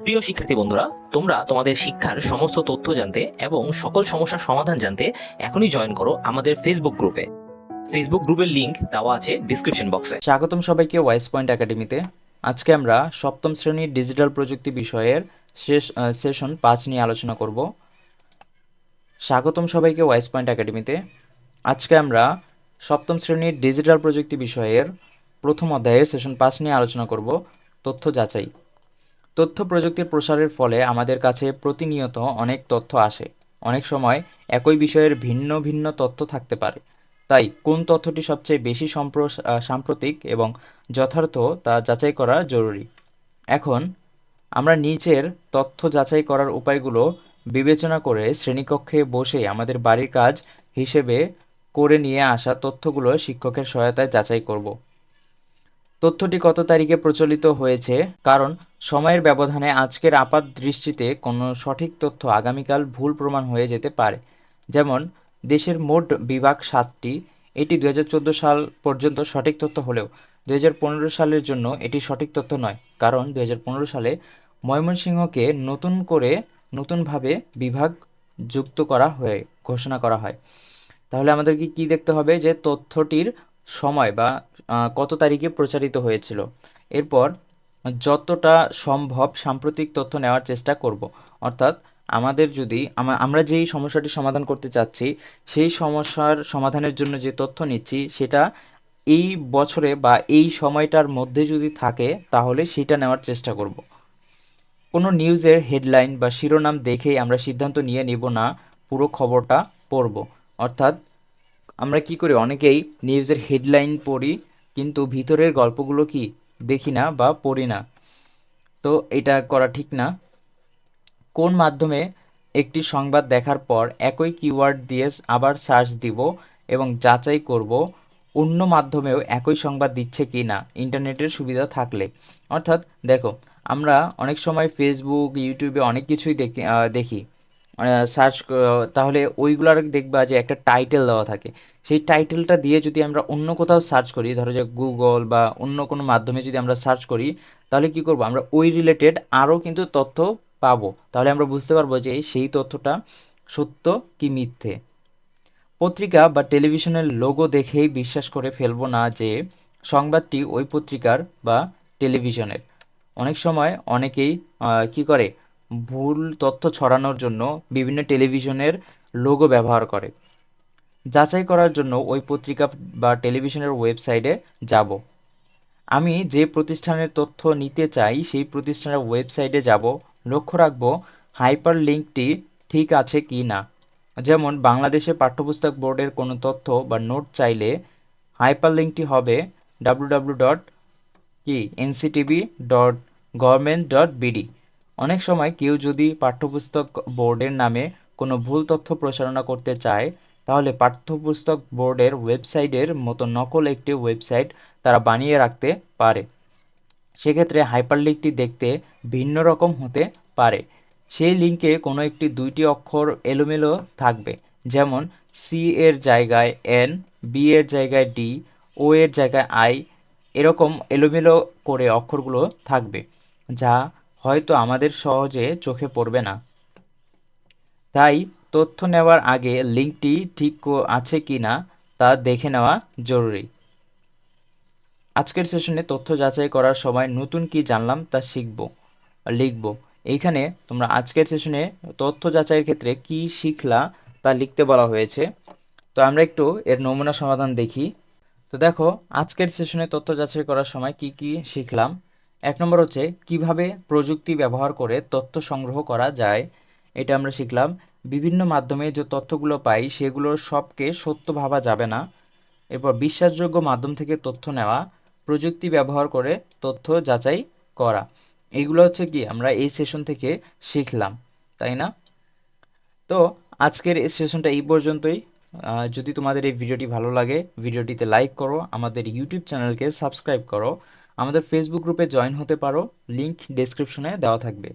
প্রিয় শিক্ষার্থী বন্ধুরা, তোমরা তোমাদের শিক্ষার সমস্ত তথ্য জানতে এবং সকল সমস্যার সমাধান জানতে এখনই জয়েন করো আমাদের ফেসবুক গ্রুপে ফেসবুক গ্রুপের লিংক দেওয়া আছে ডিসক্রিপশন বক্সে স্বাগতম সবাইকে ওয়াইস পয়েন্ট একাডেমিতে আজকে আমরা সপ্তম শ্রেণির ডিজিটাল প্রযুক্তি বিষয়ের শেষ সেশন পাঁচ নিয়ে আলোচনা করব। স্বাগতম সবাইকে ওয়াইস পয়েন্ট একাডেমিতে আজকে আমরা সপ্তম শ্রেণির ডিজিটাল প্রযুক্তি বিষয়ের প্রথম অধ্যায়ের সেশন পাঁচ নিয়ে আলোচনা করব। তথ্য যাচাই। তথ্য প্রযুক্তির প্রসারের ফলে আমাদের কাছে প্রতিনিয়ত অনেক তথ্য আসে। অনেক সময় একই বিষয়ের ভিন্ন ভিন্ন তথ্য থাকতে পারে। তাই কোন তথ্যটি সবচেয়ে বেশি সাম্প্রতিক এবং যথার্থ তা যাচাই করা জরুরি। এখন আমরা নিচের তথ্য যাচাই করার উপায়গুলো বিবেচনা করে শ্রেণীকক্ষে বসে আমাদের বাড়ির কাজ হিসেবে করে নিয়ে আসা তথ্যগুলো শিক্ষকের সহায়তায় যাচাই করব। তথ্যটি কত তারিখে প্রচলিত হয়েছে? কারণ, সময়ের ব্যবধানে আজকের আপাত দৃষ্টিতে কোনো সঠিক তথ্য আগামীকাল ভুল প্রমাণ হয়ে যেতে পারে। যেমন, দেশের মোট বিভাগ সাতটি, এটি দুই হাজার চোদ্দ সাল পর্যন্ত সঠিক তথ্য হলেও দুই হাজার পনেরো সালের জন্য এটি সঠিক তথ্য নয়। কারণ, দুই হাজার পনেরো সালে ময়মনসিংহকে নতুন করে নতুনভাবে বিভাগ যুক্ত করা হয়ে, ঘোষণা করা হয়। তাহলে আমাদেরকে কি দেখতে হবে? যে তথ্যটির সময় বা কত তারিখে প্রচারিত হয়েছিল। এরপর যতটা সম্ভব সাম্প্রতিক তথ্য নেওয়ার চেষ্টা করব। অর্থাৎ আমাদের যদি আমরা যেই সমস্যাটি সমাধান করতে চাচ্ছি, সেই সমস্যার সমাধানের জন্য যে তথ্য নিচ্ছি, সেটা এই বছরে বা এই সময়টার মধ্যে যদি থাকে, তাহলে সেটা নেওয়ার চেষ্টা করব। কোনো নিউজের হেডলাইন বা শিরোনাম দেখেই আমরা সিদ্ধান্ত নিয়ে নিব না, পুরো খবরটা পড়ব। অর্থাৎ আমরা কি করি? অনেকেই নিউজের হেডলাইন পড়ি, কিন্তু ভিতরের গল্পগুলো কি দেখি না বা পড়ি না। তো এটা করা ঠিক না। কোন মাধ্যমে একটি সংবাদ দেখার পর একই কিওয়ার্ড দিয়ে আবার সার্চ দিব এবং যাচাই করব, অন্য মাধ্যমেও একই সংবাদ দিচ্ছে কি না? ইন্টারনেটের সুবিধা থাকলে। অর্থাৎ দেখো, আমরা অনেক সময় ফেসবুক ইউটিউবে অনেক কিছুই দেখি দেখি। সার্চ তাহলে ওইগুলার দেখবা যে একটা টাইটেল দেওয়া থাকে। সেই টাইটেলটা দিয়ে যদি আমরা অন্য কোথাও সার্চ করি, ধরো যে গুগল বা অন্য কোনো মাধ্যমে যদি আমরা সার্চ করি, তাহলে কি করব? আমরা ওই রিলেটেড আরও কিন্তু তথ্য পাবো। তাহলে আমরা বুঝতে পারব যে সেই তথ্যটা সত্য কি মিথ্যে। পত্রিকা বা টেলিভিশনের লোগো দেখেই বিশ্বাস করে ফেলব না যে সংবাদটি ওই পত্রিকার বা টেলিভিশনের। অনেক সময় অনেকেই কি করে? ভুল তথ্য ছড়ানোর জন্য বিভিন্ন টেলিভিশনের লোগো ব্যবহার করে। যাচাই করার জন্য ওই পত্রিকা বা টেলিভিশনের ওয়েবসাইটে যাব। আমি যে প্রতিষ্ঠানের তথ্য নিতে চাই, সেই প্রতিষ্ঠানের ওয়েবসাইটে যাব। লক্ষ্য রাখব হাইপার লিঙ্কটি ঠিক আছে কি না। যেমন, বাংলাদেশে পাঠ্যপুস্তক বোর্ডের কোনো তথ্য বা নোট চাইলে হাইপার লিঙ্কটি হবে ডাব্লু ডট কি NCTV dot government dot BD অনেক সময় কেউ যদি পাঠ্যপুস্তক বোর্ডের নামে কোনো ভুল তথ্য প্রচারণা করতে চায়, তাহলে পাঠ্যপুস্তক বোর্ডের ওয়েবসাইটের মতো নকল একটি ওয়েবসাইট তারা বানিয়ে রাখতে পারে। সেক্ষেত্রে হাইপারলিঙ্কটি দেখতে ভিন্ন রকম হতে পারে। সেই লিঙ্কে কোনো একটি দুইটি অক্ষর এলোমেলো থাকবে, যেমন সি এর জায়গায় এন বি এর জায়গায় ডি ও এর জায়গায় আই এরকম এলোমেলো করে অক্ষরগুলো থাকবে, যা হয়তো আমাদের সহজে চোখে পড়বে না। তাই তথ্য নেওয়ার আগে লিঙ্কটি ঠিক আছে কি না তা দেখে নেওয়া জরুরি। আজকের সেশনে তথ্য যাচাই করার সময় নতুন কি জানলাম তা শিখব, লিখব। এইখানে তোমরা আজকের সেশনে তথ্য যাচাইয়ের ক্ষেত্রে কি শিখলা তা লিখতে বলা হয়েছে। তো আমরা একটু এর নমুনা সমাধান দেখি। তো দেখো, আজকের সেশনে তথ্য যাচাই করার সময় কি কি শিখলাম? এক নম্বর হচ্ছে কীভাবে প্রযুক্তি ব্যবহার করে তথ্য সংগ্রহ করা যায়, এটা আমরা শিখলাম। বিভিন্ন মাধ্যমে যে তথ্যগুলো পাই সেগুলোর সবকে সত্য ভাবা যাবে না। এরপর বিশ্বাসযোগ্য মাধ্যম থেকে তথ্য নেওয়া, প্রযুক্তি ব্যবহার করে তথ্য যাচাই করা। এইগুলো হচ্ছে কি, আমরা এই সেশন থেকে শিখলাম, তাই না? তো আজকের এই সেশনটা এই পর্যন্তই। যদি তোমাদের এই ভিডিওটি ভালো লাগে, ভিডিওটিতে লাইক করো, আমাদের ইউটিউব চ্যানেলকে সাবস্ক্রাইব করো। আমাদের ফেসবুক গ্রুপে জয়েন হতে পারো। লিংক ডেসক্রিপশনে দেওয়া থাকবে।